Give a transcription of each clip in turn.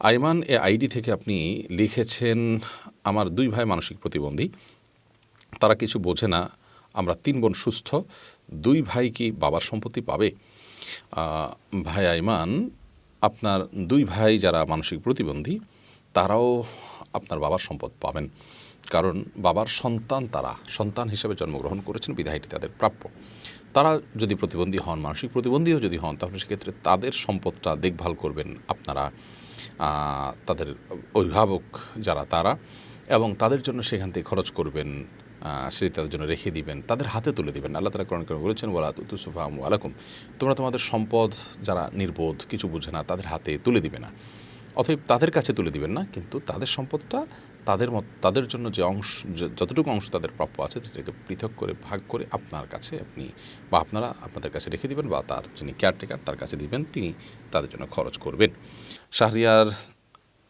আইমান, এ ID থেকে আপনি লিখেছেন, আমার দুই ভাই মানসিক প্রতিবন্ধী। তারা কিছু বোঝে না। আমরা তিন বোন সুস্থ। দুই ভাই কি বাবার সম্পত্তি পাবে? ভাই আইমান, আপনার দুই ভাই যারা মানসিক প্রতিবন্ধী, তারাও আপনার বাবার সম্পদ পাবেন। কারণ বাবার সন্তান তারা। সন্তান হিসেবে জন্মগ্রহণ করেছেন বিধায়টি তাদের প্রাপ্য। তারা যদি প্রতিবন্ধী হন, মানসিক প্রতিবন্ধীও যদি হন, তাহলে সেক্ষেত্রে তাদের সম্পদটা দেখভাল করবেন আপনারা তাদের অভিভাবক যারা তারা, এবং তাদের জন্য সেখান থেকে খরচ করবেন সেটি তাদের জন্য রেখে দিবেন, তাদের হাতে তুলে দিবেন। আল্লাহ তালা কোরআন করে বলেছেন ওলা তুসুফাম আলাকুম তোমরা তোমাদের সম্পদ যারা নির্বোধ, কিছু বুঝে না, তাদের হাতে তুলে দিবে না। অতএব তাদের কাছে তুলে দিবেন না, কিন্তু তাদের সম্পদটা তাদের মত, তাদের জন্য যে অংশ যতটুকু অংশ তাদের প্রাপ্য আছে, সেটাকে পৃথক করে, ভাগ করে আপনার কাছে আপনি বা আপনারা আপনাদের কাছে রেখে দিবেন বা তার যিনি কেয়ারটেকার তার কাছে দিবেন, তিনি তাদের জন্য খরচ করবেন। শাহরিয়ার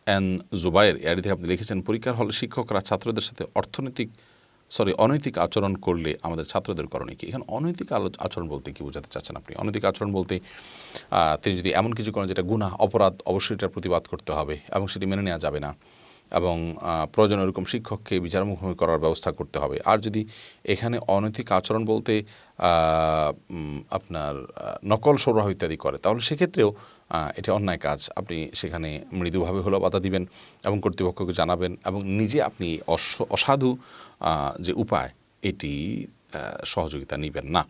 এন জুবাইর থেকে আপনি লিখেছেন, পরীক্ষার হলে শিক্ষকরা ছাত্রদের সাথে অর্থনৈতিক সরি অনৈতিক আচরণ করলে আমাদের ছাত্রদের করণীয় কি? এখানে অনৈতিক আলো- আচরণ বলতে কি বোঝাতে চাচ্ছেন আপনি? অনৈতিক আচরণ বলতে তিনি যদি এমন কিছু করেন যেটা গুনাহ, অপরাধ, অবশ্যই এটার প্রতিবাদ করতে হবে এবং সেটি মেনে নেওয়া যাবে না। এবং প্রয়োজন এরকম শিক্ষককে বিচারমুখী করার ব্যবস্থা করতে হবে। আর যদি এখানে অনৈতিক আচরণ বলতে আপনার নকল সরবরাহ ইত্যাদি করে, তাহলে সেক্ষেত্রেও এটা অন্যায় কাজ। আপনি সেখানে মৃদুভাবে হলেও বাধা দিবেন এবং কর্তৃপক্ষকে জানাবেন এবং নিজে আপনি অস- অসাধু যে উপায়, এটি সহযোগিতা নেবেন না।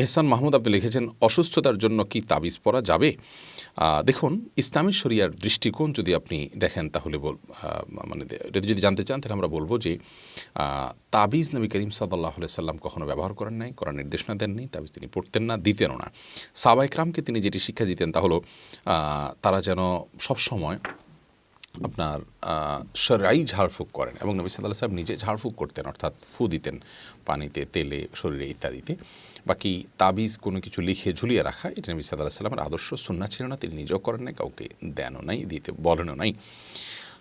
এহসান মাহমুদ, আপনি লিখেছেন, অসুস্থতার জন্য কি তাবিজ পরা যাবে? দেখুন, ইসলামী শরিয়ার দৃষ্টিকোণ যদি আপনি দেখেন, তাহলে বল মানে এটা যদি জানতে চান, তাহলে আমরা বলব যে তাবিজ নবী করিম সাল্লাহ সাল্লাম কখনো ব্যবহার করেন নাই করার নির্দেশনা দেননি, তাবিজ তিনি পড়তেন না, দিতেনও না। সাবাইকরামকে তিনি যেটি শিক্ষা দিতেন, তা হলো তারা যেন সবসময় আপনার সরাই ঝাড়ফুঁক করেন এবং নবী সাল্লাহ সাহেব নিজে ঝাড়ফুঁক করতেন অর্থাৎ ফু দিতেন পানিতে তেলে শরীরে ইত্যাদিতে। বাকি তাবিজ কোনো কিছু লিখে ঝুলিয়ে রাখা এটা নবী সাল্লাহ সাল্লামের আদর্শ সুন্না ছিল না তিনি নিজেও করেন নাই কাউকে দেনও নাই দিতে বলেনও নাই।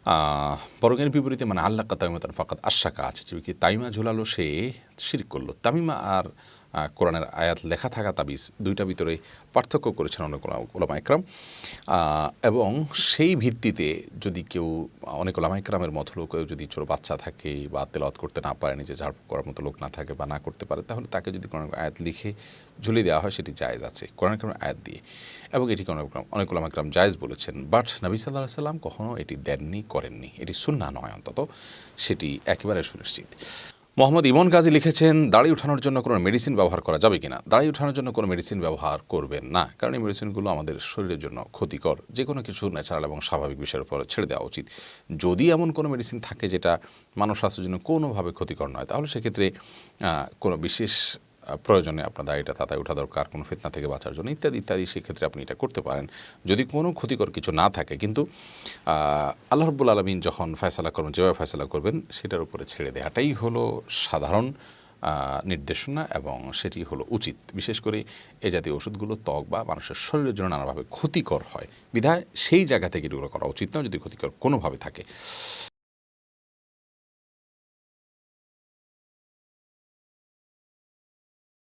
আহ, বরং এর বিপরীতে মানে আল্লাহ তাইমাতান ফাকাত আশাকা আছে যে ব্যক্তি তাইমা ঝুলালো সে শির করল। তামিমা আর কোরআনের আয়াত লেখা থাকা তাবিজ দুইটা ভিতরে পার্থক্য করেছেন অনেক ওলা- ওলামা একরাম। এবং সেই ভিত্তিতে যদি কেউ, অনেক ওলামা একরামের মতো লোক যদি ছোটো বাচ্চা থাকে বা তেলাওয়াত করতে না পারে, নিজে ঝাড় করার মতো লোক না থাকে বা না করতে পারে, তাহলে তাকে যদি কোনো আয়াত লিখে ঝুলিয়ে দেওয়া হয়, সেটি জায়েজ আছে কোরআন কোরআন আয়াত দিয়ে। এবং এটি অনেক ওলামা একরাম জায়েজ বলেছেন। বাট নবী সাল্লাহ সাল্লাম কখনও এটি দেননি, করেননি। এটি সুন্না নয় অন্তত, সেটি একেবারে সুনিশ্চিত। মোহাম্মদ ইমন গাজী লিখেছেন, দাড়ি উঠানোর জন্য কোনো মেডিসিন ব্যবহার করা যাবে কিনা? দাড়ি উঠানোর জন্য কোনো মেডিসিন ব্যবহার করবেন না, কারণ এই মেডিসিনগুলো আমাদের শরীরের জন্য ক্ষতিকর। যে কোনো কিছু ন্যাচারাল এবং স্বাভাবিক বিষয়ের উপর ছেড়ে দেওয়া উচিত। যদি এমন কোনো মেডিসিন থাকে যেটা মানব স্বাস্থ্যের জন্য কোনোভাবে ক্ষতিকর নয়, তাহলে সেক্ষেত্রে কোনো বিশেষ প্রয়োজনে আপনার দাড়িটা তাতায় ওঠা দরকার, কোনো ফিতনা থেকে বাঁচার জন্য ইত্যাদি ইত্যাদি, সেক্ষেত্রে আপনি এটা করতে পারেন। যদি কোনো ক্ষতিকর কিছু না থাকে, কিন্তু আল্লাহ রব্বুল আলমিন যখন ফয়সালা করবেন, যেভাবে ফয়সালা করবেন, সেটার উপরে ছেড়ে দেওয়াটাই হলো সাধারণ নির্দেশনা এবং সেটি হলো উচিত। বিশেষ করে এ জাতীয় ওষুধগুলো ত্বক বা মানুষের শরীরের জন্য নানাভাবে ক্ষতিকর হয়। বিধায় সেই জায়গা থেকে এগুলো করা উচিত নয়, যদি ক্ষতিকর কোনোভাবে থাকে।